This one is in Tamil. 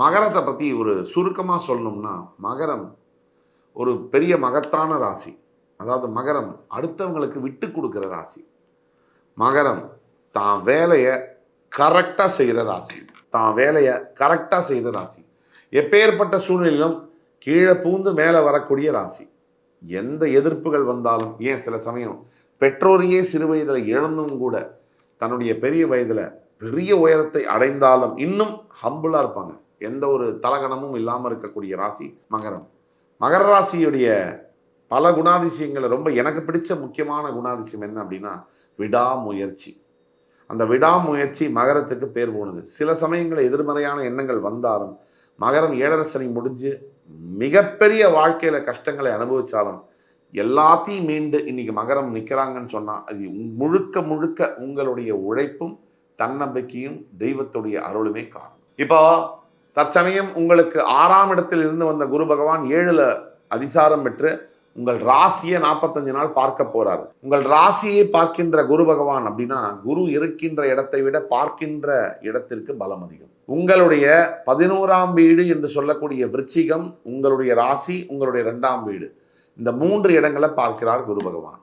மகரத்தை பற்றி ஒரு சுருக்கமாக சொல்லணும்னா மகரம் ஒரு பெரிய மகத்தான ராசி. அதாவது மகரம் அடுத்தவங்களுக்கு விட்டு கொடுக்குற ராசி. மகரம் தான் வேலையை கரெக்டாக செய்கிற ராசி. தான் வேலையை கரெக்டாக செய்கிற ராசி. எப்பேற்பட்ட சூழ்நிலையிலும் கீழே பூந்து மேலே வரக்கூடிய ராசி. எந்த எதிர்ப்புகள் வந்தாலும் ஏன் சில சமயம் பெற்றோரையே சிறு வயதில் இழந்தும் கூட தன்னுடைய பெரிய வயதில் பெரிய உயரத்தை அடைந்தாலும் இன்னும் ஹம்புளாக இருப்பாங்க. எந்த ஒரு தலகணமும் இல்லாமல் இருக்கக்கூடிய ராசி மகரம். மகர ராசியுடைய பல குணாதிசயங்களை ரொம்ப எனக்கு பிடிச்ச முக்கியமான குணாதிசயம் என்ன அப்படின்னா விடாமுயற்சி. அந்த விடாமுயற்சி மகரத்துக்கு பேர் போனது சில சமயங்களில் எதிர்மறையான எண்ணங்கள் வந்தாலும் மகரம் ஏழரை சனி முடிஞ்சு மிகப்பெரிய வாழ்க்கையில் கஷ்டங்களை அனுபவித்தாலும் எல்லாத்தையும் மீண்டு இன்னைக்கு மகரம் நிற்கிறாங்கன்னு சொன்னால் அது முழுக்க முழுக்க உங்களுடைய உழைப்பும் தன்னம்பிக்கையும் தெய்வத்துடைய அருளுமே காரணம். இப்போ தற்சமயம் உங்களுக்கு ஆறாம் இடத்தில் இருந்து வந்த குரு பகவான் ஏழுல அதிசாரம் பெற்று உங்கள் ராசியை நாற்பத்தஞ்சு நாள் பார்க்க போறாரு. உங்கள் ராசியை பார்க்கின்ற குரு பகவான் அப்படின்னா குரு இருக்கின்ற இடத்தை விட பார்க்கின்ற இடத்திற்கு பலம் அதிகம். உங்களுடைய பதினோராம் வீடு என்று சொல்லக்கூடிய விருச்சிகம் உங்களுடைய ராசி உங்களுடைய இரண்டாம் வீடு. இந்த மூன்று இடங்களை பார்க்கிறார் குரு பகவான்.